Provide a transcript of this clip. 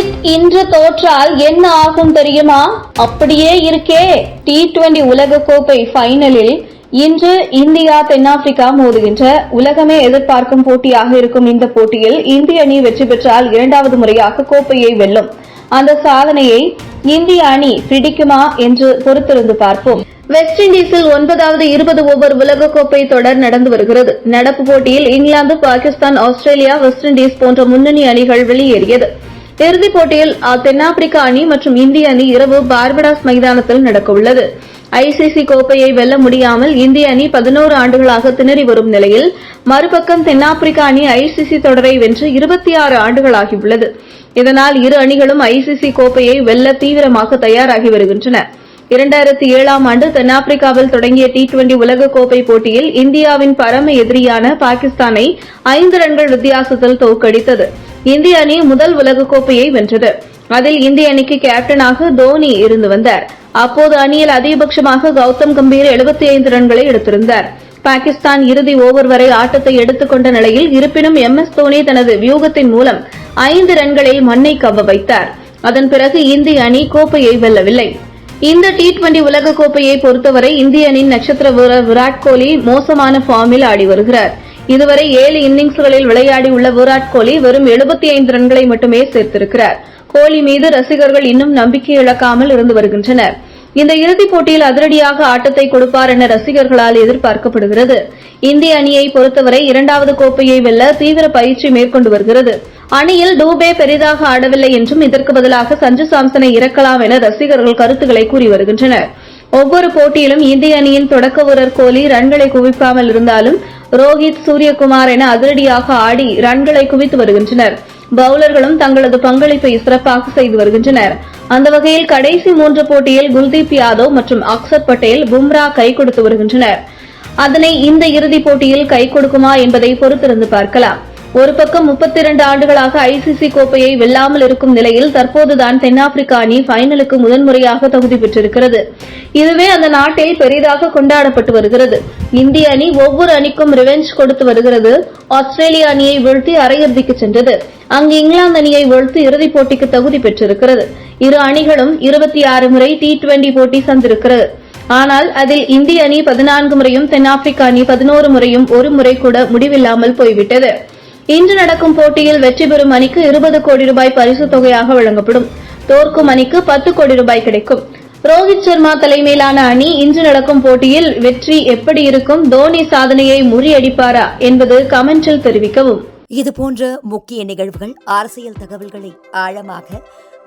ரோஹித் இன்று தோற்றால் என்ன ஆகும் தெரியுமா? அப்படியே இருக்கே. டி டுவெண்டி உலக கோப்பை ஃபைனலில் இன்று இந்தியா தென்னாப்பிரிக்கா மோதுகின்ற உலகமே எதிர்பார்க்கும் போட்டியாக இருக்கும் இந்த போட்டியில் இந்திய அணி வெற்றி பெற்றால் இரண்டாவது முறையாக கோப்பையை வெல்லும். அந்த சாதனையை இந்திய அணி பிடிக்குமா என்று பொறுத்திருந்து பார்ப்போம். வெஸ்ட் இண்டீஸில் ஒன்பதாவது இருபது ஓவர் உலகக்கோப்பை தொடர் நடந்து வருகிறது. நடப்பு போட்டியில் England Pakistan Australia West Indies போன்ற முன்னணி அணிகள் வெளியேறியது. இறுதிப் போட்டியில் தென்னாப்பிரிக்க அணி மற்றும் இந்திய அணி இரவு பார்படாஸ் மைதானத்தில் நடக்கவுள்ளது. ஐசிசி கோப்பையை வெல்ல முடியாமல் இந்திய அணி பதினோரு ஆண்டுகளாக திணறி வரும் நிலையில் மறுபக்கம் தென்னாப்பிரிக்க அணி ஐசிசி தொடரை வென்று இருபத்தி ஆறு ஆண்டுகளாகியுள்ளது. இதனால் இரு அணிகளும் ஐசிசி கோப்பையை வெல்ல தீவிரமாக தயாராகி வருகின்றன. இரண்டாயிரத்தி ஏழாம் ஆண்டு தென்னாப்பிரிக்காவில் தொடங்கிய டி டுவெண்டி உலகக்கோப்பை போட்டியில் இந்தியாவின் பரம எதிரியான பாகிஸ்தானை ஐந்து ரன்கள் வித்தியாசத்தில் தோற்கடித்தது. இந்திய அணி முதல் உலகக்கோப்பையை வென்றது. அதில் இந்திய அணிக்கு கேப்டனாக தோனி இருந்து வந்தார். அப்போது அணியில் அதிகபட்சமாக கௌதம் கம்பீர் 75 ஐந்து ரன்களை எடுத்திருந்தார். பாகிஸ்தான் இறுதி ஓவர் வரை ஆட்டத்தை எடுத்துக்கொண்ட நிலையில் இருப்பினும் எம் எஸ் தோனி தனது வியூகத்தின் மூலம் ஐந்து ரன்களில் மண்ணை கவ்வ வைத்தார். அதன் பிறகு இந்திய அணி கோப்பையை வெல்லவில்லை. இந்த டி டுவெண்டி உலகக்கோப்பையை பொறுத்தவரை இந்திய அணியின் நட்சத்திர வீரர் விராட் கோலி மோசமான ஃபார்மில் ஆடி வருகிறார். இதுவரை ஏழு இன்னிங்ஸ்களில் விளையாடியுள்ள விராட் கோலி வெறும் 75 ஐந்து ரன்களை மட்டுமே சேர்த்திருக்கிறார். கோலி மீது ரசிகர்கள் இன்னும் நம்பிக்கை இழக்காமல் இருந்து வருகின்றனர். இந்த இறுதிப் போட்டியில் அதிரடியாக ஆட்டத்தை கொடுப்பார் என ரசிகர்களால் எதிர்பார்க்கப்படுகிறது. இந்திய அணியை பொறுத்தவரை இரண்டாவது கோப்பையை வெல்ல தீவிர பயிற்சி மேற்கொண்டு வருகிறது. அணியில் டூபே பெரிதாக ஆடவில்லை என்றும் இதற்கு பதிலாக சஞ்சு சாம்சனை இறக்கலாம் என ரசிகர்கள் கருத்துக்களை கூறி வருகின்றனர். ஒவ்வொரு போட்டியிலும் இந்திய அணியின் தொடக்க வீரர் கோலி ரன்களை குவிக்காமல் இருந்தாலும் ரோஹித் சூரியகுமார் என அதிரடியாக ஆடி ரன்களை குவித்து வருகின்றனர். பவுலர்களும் தங்களது பங்களிப்பை சிறப்பாக செய்து வருகின்றனர். அந்த வகையில் கடைசி மூன்று போட்டியில் குல்தீப் யாதவ் மற்றும் அக்சர் பட்டேல் பும்ரா கை கொடுத்து வருகின்றனர். அதனை இந்த இறுதிப் போட்டியில் கை கொடுக்குமா என்பதை பொறுத்திருந்து பார்க்கலாம். ஒரு பக்கம் 32 ஆண்டுகளாக ஐசிசி கோப்பையை வெல்லாமல் இருக்கும் நிலையில் தற்போதுதான் தென்னாப்பிரிக்கா அணி ஃபைனலுக்கு முதன்முறையாக தகுதி பெற்றிருக்கிறது. இதுவே அந்த நாட்டில் பெரிதாக கொண்டாடப்பட்டு வருகிறது. இந்திய அணி ஒவ்வொரு அணிக்கும் ரிவெஞ்ச் கொடுத்து வருகிறது. ஆஸ்திரேலிய அணியை வீழ்த்தி அரையிறுதிக்கு சென்றது. அங்கு இங்கிலாந்து அணியை வீழ்த்தி இறுதிப் போட்டிக்கு தகுதி பெற்றிருக்கிறது. இரு அணிகளும் இருபத்தி ஆறு முறை டி டுவெண்டி போட்டி சந்திருக்கிறது. ஆனால் அதில் இந்திய அணி பதினான்கு முறையும் தென்னாப்பிரிக்க அணி பதினோரு முறையும் ஒரு முறை கூட முடிவில்லாமல் போய்விட்டது. இன்று நடக்கும் போட்டியில் வெற்றி பெறும் அணிக்கு இருபது கோடி ரூபாய் பரிசு தொகையாக வழங்கப்படும். தோற்கும் அணிக்கு பத்து கோடி ரூபாய் கிடைக்கும். ரோஹித் சர்மா தலைமையிலான அணி இன்று நடக்கும் போட்டியில் வெற்றி எப்படி இருக்கும் தோனி சாதனையை முறியடிப்பாரா என்பது கமெண்டில் தெரிவிக்கவும். இதுபோன்ற முக்கிய நிகழ்வுகள் அரசியல் தகவல்களை ஆழமாக